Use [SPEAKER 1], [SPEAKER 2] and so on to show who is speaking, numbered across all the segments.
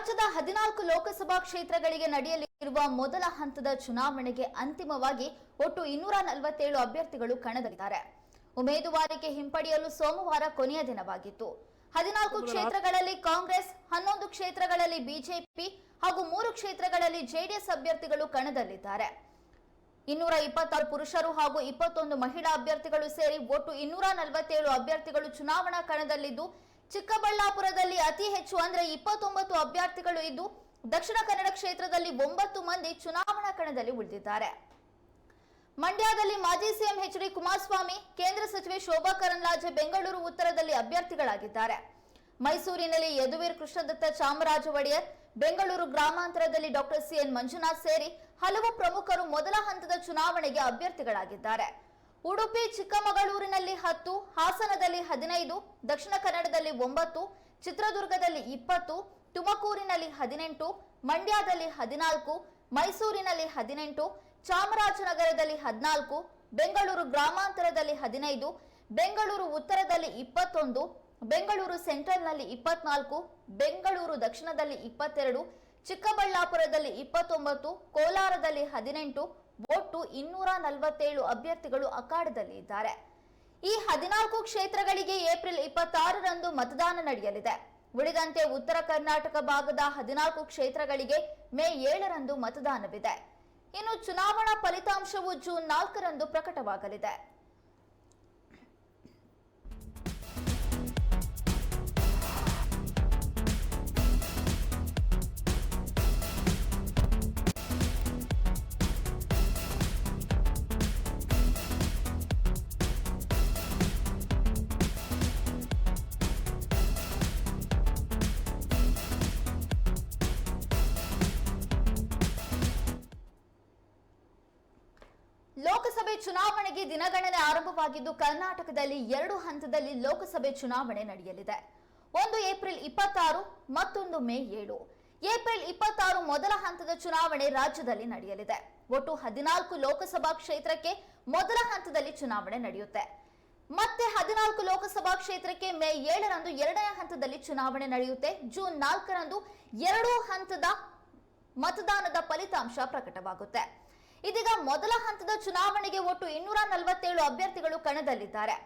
[SPEAKER 1] ರಾಜ್ಯದ ಹದಿನಾಲ್ಕು ಲೋಕಸಭಾ ಕ್ಷೇತ್ರಗಳಿಗೆ ನಡೆಯಲಿರುವ ಮೊದಲ ಹಂತದ ಚುನಾವಣೆಗೆ ಅಂತಿಮವಾಗಿ ಒಟ್ಟು ಇನ್ನೂರ ನಲವತ್ತೇಳು ಅಭ್ಯರ್ಥಿಗಳು ಕಣದಲ್ಲಿದ್ದಾರೆ. ಉಮೇದುವಾರಿಕೆ ಹಿಂಪಡೆಯಲು ಸೋಮವಾರ ಕೊನೆಯ ದಿನವಾಗಿತ್ತು. ಹದಿನಾಲ್ಕು ಕ್ಷೇತ್ರಗಳಲ್ಲಿ ಕಾಂಗ್ರೆಸ್ ಹನ್ನೊಂದು ಕ್ಷೇತ್ರಗಳಲ್ಲಿ ಬಿಜೆಪಿ ಹಾಗೂ ಮೂರು ಕ್ಷೇತ್ರಗಳಲ್ಲಿ ಜೆಡಿಎಸ್ ಅಭ್ಯರ್ಥಿಗಳು ಕಣದಲ್ಲಿದ್ದಾರೆ. ಇನ್ನೂರ ಇಪ್ಪತ್ತಾರು ಪುರುಷರು ಹಾಗೂ ಇಪ್ಪತ್ತೊಂದು ಮಹಿಳಾ ಅಭ್ಯರ್ಥಿಗಳು ಸೇರಿ ಒಟ್ಟು ಇನ್ನೂರ ನಲವತ್ತೇಳು ಅಭ್ಯರ್ಥಿಗಳು ಚುನಾವಣಾ ಕಣದಲ್ಲಿದ್ದು ಚಿಕ್ಕಬಳ್ಳಾಪುರದಲ್ಲಿ ಅತಿ ಹೆಚ್ಚು ಅಂದ್ರೆ ಇಪ್ಪತ್ತೊಂಬತ್ತು ಅಭ್ಯರ್ಥಿಗಳು ಇದ್ದು ದಕ್ಷಿಣ ಕನ್ನಡ ಕ್ಷೇತ್ರದಲ್ಲಿ ಒಂಬತ್ತು ಮಂದಿ ಚುನಾವಣಾ ಕಣದಲ್ಲಿ ಉಳಿದಿದ್ದಾರೆ. ಮಂಡ್ಯದಲ್ಲಿ ಮಾಜಿ ಸಿಎಂ ಎಚ್ ಡಿ ಕುಮಾರಸ್ವಾಮಿ, ಕೇಂದ್ರ ಸಚಿವೆ ಶೋಭಾ ಕರಂದ್ಲಾಜೆ ಬೆಂಗಳೂರು ಉತ್ತರದಲ್ಲಿ ಅಭ್ಯರ್ಥಿಗಳಾಗಿದ್ದಾರೆ. ಮೈಸೂರಿನಲ್ಲಿ ಯದುವೀರ್ ಕೃಷ್ಣದತ್ತ ಚಾಮರಾಜ ಒಡೆಯರ್, ಬೆಂಗಳೂರು ಗ್ರಾಮಾಂತರದಲ್ಲಿ ಡಾಕ್ಟರ್ ಸಿಎನ್ ಮಂಜುನಾಥ್ ಸೇರಿ ಹಲವು ಪ್ರಮುಖರು ಮೊದಲ ಹಂತದ ಚುನಾವಣೆಗೆ ಅಭ್ಯರ್ಥಿಗಳಾಗಿದ್ದಾರೆ. ಉಡುಪಿ ಚಿಕ್ಕಮಗಳೂರಿನಲ್ಲಿ ಹತ್ತು, ಹಾಸನದಲ್ಲಿ ಹದಿನೈದು, ದಕ್ಷಿಣ ಕನ್ನಡದಲ್ಲಿ ಒಂಬತ್ತು, ಚಿತ್ರದುರ್ಗದಲ್ಲಿ ಇಪ್ಪತ್ತು, ತುಮಕೂರಿನಲ್ಲಿ ಹದಿನೆಂಟು, ಮಂಡ್ಯದಲ್ಲಿ ಹದಿನಾಲ್ಕು, ಮೈಸೂರಿನಲ್ಲಿ ಹದಿನೆಂಟು, ಚಾಮರಾಜನಗರದಲ್ಲಿ ಹದಿನಾಲ್ಕು, ಬೆಂಗಳೂರು ಗ್ರಾಮಾಂತರದಲ್ಲಿ ಹದಿನೈದು, ಬೆಂಗಳೂರು ಉತ್ತರದಲ್ಲಿ ಇಪ್ಪತ್ತೊಂದು, ಬೆಂಗಳೂರು ಸೆಂಟ್ರಲ್ನಲ್ಲಿ ಇಪ್ಪತ್ನಾಲ್ಕು, ಬೆಂಗಳೂರು ದಕ್ಷಿಣದಲ್ಲಿ ಇಪ್ಪತ್ತೆರಡು, ಚಿಕ್ಕಬಳ್ಳಾಪುರದಲ್ಲಿ ಇಪ್ಪತ್ತೊಂಬತ್ತು, ಕೋಲಾರದಲ್ಲಿ ಹದಿನೆಂಟು ಒಟ್ಟು ಇನ್ನೂರ ನಲವತ್ತೇಳು ಅಭ್ಯರ್ಥಿಗಳು ಅಖಾಡದಲ್ಲಿ ಇದ್ದಾರೆ. ಈ ಹದಿನಾಲ್ಕು ಕ್ಷೇತ್ರಗಳಿಗೆ ಏಪ್ರಿಲ್ ಇಪ್ಪತ್ತಾರರಂದು ಮತದಾನ ನಡೆಯಲಿದೆ. ಉಳಿದಂತೆ ಉತ್ತರ ಕರ್ನಾಟಕ ಭಾಗದ ಹದಿನಾಲ್ಕು ಕ್ಷೇತ್ರಗಳಿಗೆ ಮೇ ಏಳರಂದು ಮತದಾನವಿದೆ. ಇನ್ನು ಚುನಾವಣಾ ಫಲಿತಾಂಶವು ಜೂನ್ ನಾಲ್ಕರಂದು ಪ್ರಕಟವಾಗಲಿದೆ. ಲೋಕಸಭೆ ಚುನಾವಣೆಗೆ ದಿನಗಣನೆ ಆರಂಭವಾಗಿದ್ದು ಕರ್ನಾಟಕದಲ್ಲಿ ಎರಡು ಹಂತದಲ್ಲಿ ಲೋಕಸಭೆ ಚುನಾವಣೆ ನಡೆಯಲಿದೆ. ಒಂದು ಏಪ್ರಿಲ್ ಇಪ್ಪತ್ತಾರು, ಮತ್ತೊಂದು ಮೇ ಏಳು. ಏಪ್ರಿಲ್ ಇಪ್ಪತ್ತಾರು ಮೊದಲ ಹಂತದ ಚುನಾವಣೆ ರಾಜ್ಯದಲ್ಲಿ ನಡೆಯಲಿದೆ. ಒಟ್ಟು ಹದಿನಾಲ್ಕು ಲೋಕಸಭಾ ಕ್ಷೇತ್ರಕ್ಕೆ ಮೊದಲ ಹಂತದಲ್ಲಿ ಚುನಾವಣೆ ನಡೆಯುತ್ತೆ. ಮತ್ತೆ ಹದಿನಾಲ್ಕು ಲೋಕಸಭಾ ಕ್ಷೇತ್ರಕ್ಕೆ ಮೇ ಏಳರಂದು ಎರಡನೇ ಹಂತದಲ್ಲಿ ಚುನಾವಣೆ ನಡೆಯುತ್ತೆ. ಜೂನ್ ನಾಲ್ಕರಂದು ಎರಡೂ ಹಂತದ ಮತದಾನದ ಫಲಿತಾಂಶ ಪ್ರಕಟವಾಗುತ್ತೆ. ಇದೀಗ ಮೊದಲ ಹಂತದ ಚುನಾವಣೆಗೆ ಒಟ್ಟು ಇನ್ನೂರ ನಲವತ್ತೇಳು ಅಭ್ಯರ್ಥಿಗಳು ಕಣದಲ್ಲಿದ್ದಾರೆ.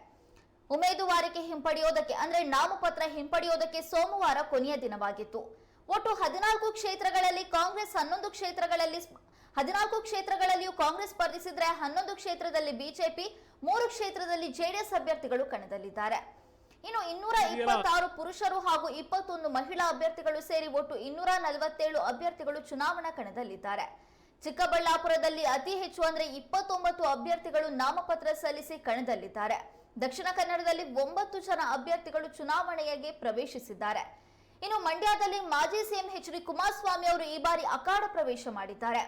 [SPEAKER 1] ಉಮೇದುವಾರಿಕೆ ಹಿಂಪಡೆಯೋದಕ್ಕೆ ಅಂದ್ರೆ ನಾಮಪತ್ರ ಹಿಂಪಡೆಯೋದಕ್ಕೆ ಸೋಮವಾರ ಕೊನೆಯ ದಿನವಾಗಿತ್ತು. ಒಟ್ಟು ಹದಿನಾಲ್ಕು ಕ್ಷೇತ್ರಗಳಲ್ಲಿ ಕಾಂಗ್ರೆಸ್ ಹನ್ನೊಂದು ಕ್ಷೇತ್ರಗಳಲ್ಲಿ ಹದಿನಾಲ್ಕು ಕ್ಷೇತ್ರಗಳಲ್ಲಿಯೂ ಕಾಂಗ್ರೆಸ್ ಸ್ಪರ್ಧಿಸಿದ್ರೆ ಹನ್ನೊಂದು ಕ್ಷೇತ್ರದಲ್ಲಿ ಬಿಜೆಪಿ ಮೂರು ಕ್ಷೇತ್ರದಲ್ಲಿ ಜೆಡಿಎಸ್ ಅಭ್ಯರ್ಥಿಗಳು ಕಣದಲ್ಲಿದ್ದಾರೆ. ಇನ್ನು ಇನ್ನೂರ ಇಪ್ಪತ್ತಾರು ಪುರುಷರು ಹಾಗೂ ಇಪ್ಪತ್ತೊಂದು ಮಹಿಳಾ ಅಭ್ಯರ್ಥಿಗಳು ಸೇರಿ ಒಟ್ಟು ಇನ್ನೂರ ನಲವತ್ತೇಳು ಅಭ್ಯರ್ಥಿಗಳು ಚುನಾವಣಾ ಕಣದಲ್ಲಿದ್ದಾರೆ. ಚಿಕ್ಕಬಳ್ಳಾಪುರದಲ್ಲಿ ಅತಿ ಹೆಚ್ಚು ಅಂದ್ರೆ ಇಪ್ಪತ್ತೊಂಬತ್ತು ಅಭ್ಯರ್ಥಿಗಳು ನಾಮಪತ್ರ ಸಲ್ಲಿಸಿ ಕಣದಲ್ಲಿದ್ದಾರೆ. ದಕ್ಷಿಣ ಕನ್ನಡದಲ್ಲಿ ಒಂಬತ್ತು ಜನ ಅಭ್ಯರ್ಥಿಗಳು ಚುನಾವಣೆಯಾಗಿ ಪ್ರವೇಶಿಸಿದ್ದಾರೆ. ಇನ್ನು ಮಂಡ್ಯದಲ್ಲಿ ಮಾಜಿ ಸಿಎಂ ಎಚ್ ಡಿ ಕುಮಾರಸ್ವಾಮಿ ಅವರು ಈ ಬಾರಿ ಅಖಾಡ ಪ್ರವೇಶ ಮಾಡಿದ್ದಾರೆ.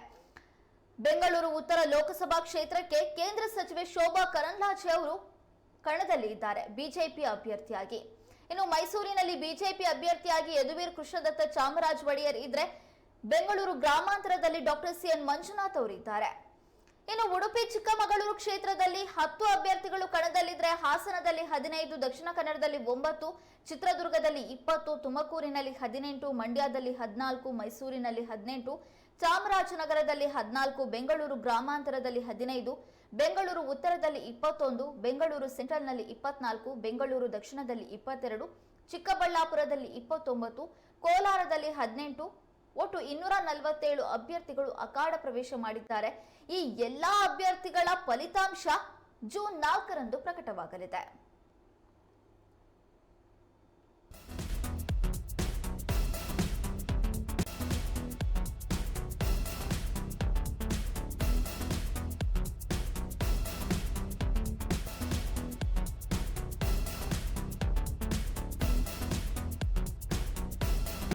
[SPEAKER 1] ಬೆಂಗಳೂರು ಉತ್ತರ ಲೋಕಸಭಾ ಕ್ಷೇತ್ರಕ್ಕೆ ಕೇಂದ್ರ ಸಚಿವೆ ಶೋಭಾ ಕರಂದ್ಲಾಜೆ ಅವರು ಕಣದಲ್ಲಿ ಇದ್ದಾರೆ. ಬಿಜೆಪಿ ಅಭ್ಯರ್ಥಿಯಾಗಿ. ಇನ್ನು ಮೈಸೂರಿನಲ್ಲಿ ಬಿಜೆಪಿ ಅಭ್ಯರ್ಥಿಯಾಗಿ ಯದುವೀರ್ ಕೃಷ್ಣದತ್ತ ಚಾಮರಾಜ ಒಡೆಯರ್ ಇದ್ರೆ ಬೆಂಗಳೂರು ಗ್ರಾಮಾಂತರದಲ್ಲಿ ಡಾಕ್ಟರ್ ಸಿ ಎನ್ ಮಂಜುನಾಥ್ ಅವರಿದ್ದಾರೆ. ಇನ್ನು ಉಡುಪಿ, ಚಿಕ್ಕಮಗಳೂರು ಕ್ಷೇತ್ರದಲ್ಲಿ ಹತ್ತು ಅಭ್ಯರ್ಥಿಗಳು ಕಣದಲ್ಲಿದ್ದರೆ ಹಾಸನದಲ್ಲಿ ಹದಿನೈದು, ದಕ್ಷಿಣ ಕನ್ನಡದಲ್ಲಿ ಒಂಬತ್ತು, ಚಿತ್ರದುರ್ಗದಲ್ಲಿ ಇಪ್ಪತ್ತು, ತುಮಕೂರಿನಲ್ಲಿ ಹದಿನೆಂಟು, ಮಂಡ್ಯದಲ್ಲಿ ಹದಿನಾಲ್ಕು, ಮೈಸೂರಿನಲ್ಲಿ ಹದಿನೆಂಟು, ಚಾಮರಾಜನಗರದಲ್ಲಿ ಹದಿನಾಲ್ಕು, ಬೆಂಗಳೂರು ಗ್ರಾಮಾಂತರದಲ್ಲಿ ಹದಿನೈದು, ಬೆಂಗಳೂರು ಉತ್ತರದಲ್ಲಿ ಇಪ್ಪತ್ತೊಂದು, ಬೆಂಗಳೂರು ಸೆಂಟ್ರಲ್ನಲ್ಲಿ ಇಪ್ಪತ್ನಾಲ್ಕು, ಬೆಂಗಳೂರು ದಕ್ಷಿಣದಲ್ಲಿ ಇಪ್ಪತ್ತೆರಡು, ಚಿಕ್ಕಬಳ್ಳಾಪುರದಲ್ಲಿ ಇಪ್ಪತ್ತೊಂಬತ್ತು, ಕೋಲಾರದಲ್ಲಿ ಹದಿನೆಂಟು ಒಟ್ಟು ಇನ್ನೂರ ನಲವತ್ತೇಳು ಅಭ್ಯರ್ಥಿಗಳು ಅಖಾಡ ಪ್ರವೇಶ ಮಾಡಿದ್ದಾರೆ. ಈ ಎಲ್ಲಾ ಅಭ್ಯರ್ಥಿಗಳ ಫಲಿತಾಂಶ ಜೂನ್ ನಾಲ್ಕರಂದು ಪ್ರಕಟವಾಗಲಿದೆ.